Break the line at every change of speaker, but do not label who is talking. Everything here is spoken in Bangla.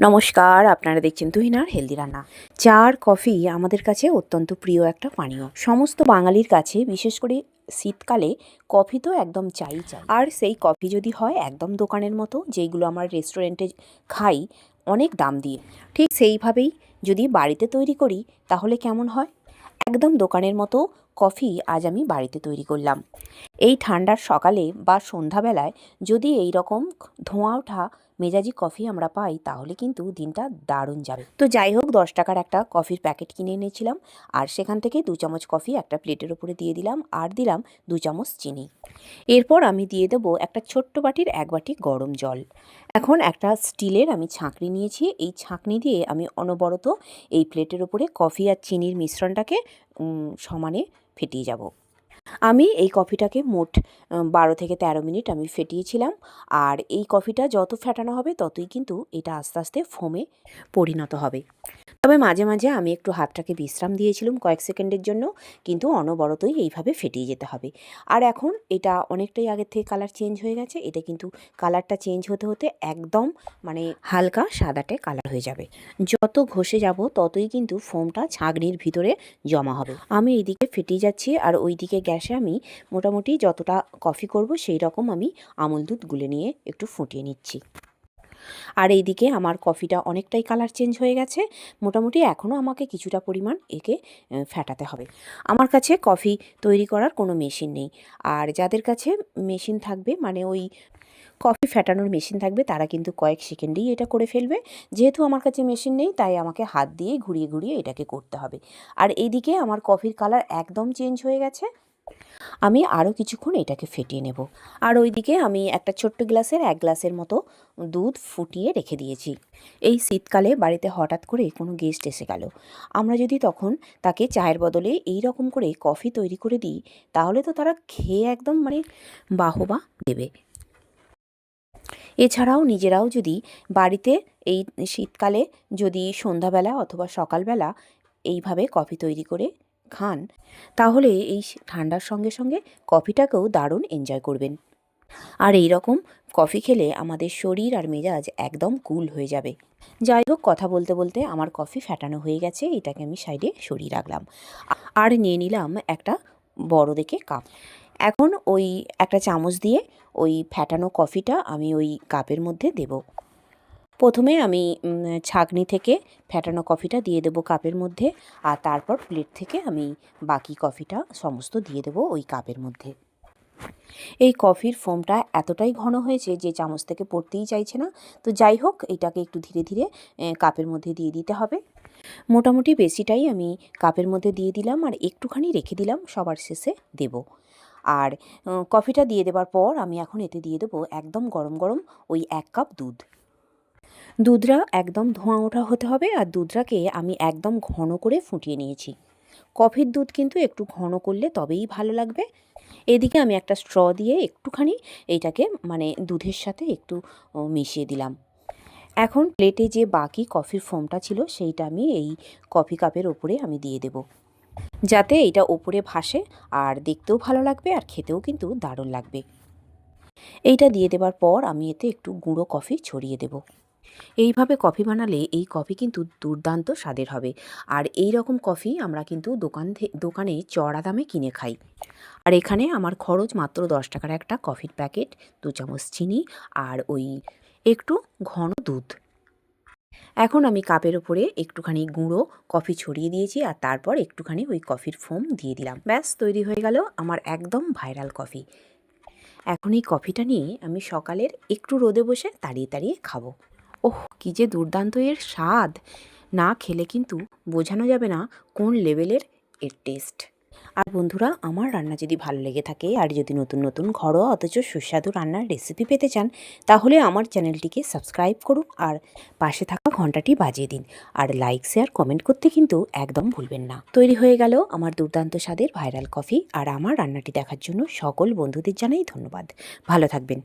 নমস্কার, আপনারা দেখছেন তুহিনার হেলদি রান্না। চা আর কফি আমাদের কাছে অত্যন্ত প্রিয় একটা পানীয়। সমস্ত বাঙালির কাছে, বিশেষ করে শীতকালে, কফি তো একদম চাই চাই। আর সেই কফি যদি হয় একদম দোকানের মতো, যেইগুলো আমার রেস্টুরেন্টে খাই, অনেক দাম দিয়ে। ঠিক সেইভাবেই যদি বাড়িতে তৈরি করি, তাহলে কেমন হয়? একদম দোকানের মতো কফি আজ আমি বাড়িতে তৈরি করলাম। এই ঠান্ডার সকালে বা সন্ধ্যাবেলায় যদি এই রকম ধোঁয়া ওঠা মেজাজি কফি আমরা পাই, তাহলে কিন্তু দিনটা দারুণ যাবে। তো যাই হোক, দশ টাকার একটা কফির প্যাকেট কিনে এনেছিলাম আর সেখান থেকে দু চামচ কফি একটা প্লেটের উপরে দিয়ে দিলাম আর দিলাম দু চামচ চিনি। এরপর আমি দিয়ে দেবো একটা ছোট্ট বাটির এক বাটি গরম জল। এখন একটা স্টিলের আমি ছাঁকনি নিয়েছি। এই ছাঁকনি দিয়ে আমি অনবরত এই প্লেটের উপরে কফি আর চিনির মিশ্রণটাকে সমানে ফেটিয়ে যাব। আমি এই কফিটাকে মোট বারো থেকে তেরো মিনিট আমি ফেটিয়েছিলাম। আর এই কফিটা যত ফেটানো হবে, ততই কিন্তু এটা আস্তে আস্তে ফোমে পরিণত হবে। তবে মাঝে মাঝে আমি একটু হাতটাকে বিশ্রাম দিয়েছিলাম কয়েক সেকেন্ডের জন্য, কিন্তু অনবরতই এইভাবে ফেটিয়ে যেতে হবে। আর এখন এটা অনেকটাই আগের থেকে কালার চেঞ্জ হয়ে গেছে, এটা কিন্তু কালারটা চেঞ্জ হতে হতে একদম মানে হালকা সাদাটে কালার হয়ে যাবে। যত ঘষে যাব ততই কিন্তু ফোমটা ছাগনির ভিতরে জমা হবে। আমি এইদিকে ফেটিয়ে যাচ্ছি আর ওইদিকে গ্যাসে আমি মোটামুটি যতটা কফি করব সেই রকম আমি আমুল দুধ গুলে নিয়ে একটু ফুটিয়ে নিচ্ছি। আর এইদিকে আমার কফিটা অনেকটাই কালার চেঞ্জ হয়ে গেছে। মোটামুটি এখনও আমাকে কিছুটা পরিমাণ একে ফ্যাটাতে হবে। আমার কাছে কফি তৈরি করার কোনো মেশিন নেই। আর যাদের কাছে মেশিন থাকবে মানে ওই কফি ফেটানোর মেশিন থাকবে, তারা কিন্তু কয়েক সেকেন্ডেই এটা করে ফেলবে। যেহেতু আমার কাছে মেশিন নেই, তাই আমাকে হাত দিয়ে ঘুরিয়ে ঘুরিয়ে এটাকে করতে হবে। আর এইদিকে আমার কফির কালার একদম চেঞ্জ হয়ে গেছে। আমি আরও কিছুক্ষণ এটাকে ফেটিয়ে নেব। আর ওইদিকে আমি একটা ছোট্ট গ্লাসের, এক গ্লাসের মতো দুধ ফুটিয়ে রেখে দিয়েছি। এই শীতকালে বাড়িতে হঠাৎ করে কোনো গেস্ট এসে গেল। আমরা যদি তখন তাকে চায়ের বদলে এই রকম করে কফি তৈরি করে দিই, তাহলে তো তারা খেয়ে একদম মানে বাহবা দেবে। এছাড়াও নিজেরাও যদি বাড়িতে এই শীতকালে যদি সন্ধ্যাবেলা অথবা সকালবেলা এইভাবে কফি তৈরি করে খান, তাহলে এই ঠান্ডার সঙ্গে সঙ্গে কফিটাকেও দারুণ এনজয় করবেন। আর এই রকম কফি খেলে আমাদের শরীর আর মেজাজ একদম কুল হয়ে যাবে। যাই হোক, কথা বলতে বলতে আমার কফি ফ্যাটানো হয়ে গেছে, এটাকে আমি সাইডে সরিয়ে রাখলাম। আর নিয়ে নিলাম একটা বড় দেখে কাপ এখন ওই একটা চামচ দিয়ে ওই ফ্যাটানো কফিটা আমি ওই কাপের মধ্যে দেব। প্রথমে আমি ছাঁকনি থেকে ফ্যাটানো কফিটা দিয়ে দেবো কাপের মধ্যে আর তারপর প্লেট থেকে আমি বাকি কফিটা সমস্ত দিয়ে দেবো ওই কাপের মধ্যে। এই কফির ফোমটা এতটাই ঘন হয়েছে যে চামচ থেকে পড়তেই চাইছে না। তো যাই হোক, এটাকে একটু ধীরে ধীরে কাপের মধ্যে দিয়ে দিতে হবে। মোটামুটি বেশিটাই আমি কাপের মধ্যে দিয়ে দিলাম আর একটুখানি রেখে দিলাম, সবার শেষে দেব। আর কফিটা দিয়ে দেবার পর আমি এখন এতে দিয়ে দেবো একদম গরম গরম ওই এক কাপ দুধ। দুধটা একদম ধোঁয়া ওঠা হতে হবে আর দুধরাকে আমি একদম ঘন করে ফুটিয়ে নিয়েছি। কফির দুধ কিন্তু একটু ঘন করলে তবেই ভালো লাগবে। এদিকে আমি একটা স্ট্র দিয়ে একটুখানি এইটাকে মানে দুধের সাথে একটু মিশিয়ে দিলাম। এখন প্লেটে যে বাকি কফির ফোমটা ছিল সেইটা আমি এই কফি কাপের ওপরে আমি দিয়ে দেব। যাতে এটা ওপরে ভাসে আর দেখতেও ভালো লাগবে আর খেতেও কিন্তু দারুণ লাগবে। এইটা দিয়ে দেবার পর আমি এতে একটু গুঁড়ো কফি ছড়িয়ে দেব। এইভাবে কফি বানালে এই কফি কিন্তু দুর্দান্ত স্বাদের হবে। আর এই রকম কফি আমরা কিন্তু দোকান দোকানে চড়া দামে কিনে খাই। আর এখানে আমার খরচ মাত্র দশ টাকার একটা কফির প্যাকেট, দু চামচ চিনি আর ওই একটু ঘন দুধ। এখন আমি কাপের ওপরে একটুখানি গুঁড়ো কফি ছড়িয়ে দিয়েছি আর তারপর একটুখানি ওই কফির ফোম দিয়ে দিলাম। ব্যাস, তৈরি হয়ে গেল আমার একদম ভাইরাল কফি। এখন এই কফিটা নিয়ে আমি সকালের একটু রোদে বসে তাড়িয়ে তাড়িয়ে খাব। ওহ, কী যে দুর্দান্ত এর স্বাদ। না খেলে কিন্তু বোঝানো যাবে না কোন লেভেলের এর টেস্ট আর বন্ধুরা, আমার রান্না যদি ভালো লেগে থাকে আর যদি নতুন নতুন ঘরোয়া অথচ সুস্বাদু রান্নার রেসিপি পেতে চান, তাহলে আমার চ্যানেলটিকে সাবস্ক্রাইব করুন আর পাশে থাকা ঘন্টাটি বাজিয়ে দিন। আর লাইক শেয়ার কমেন্ট করতে কিন্তু একদম ভুলবেন না। তৈরি হয়ে গেল আমার দুর্দান্ত স্বাদের ভাইরাল কফি আর আমার রান্নাটি দেখার জন্য সকল বন্ধুদের জানাই ধন্যবাদ। ভালো থাকবেন।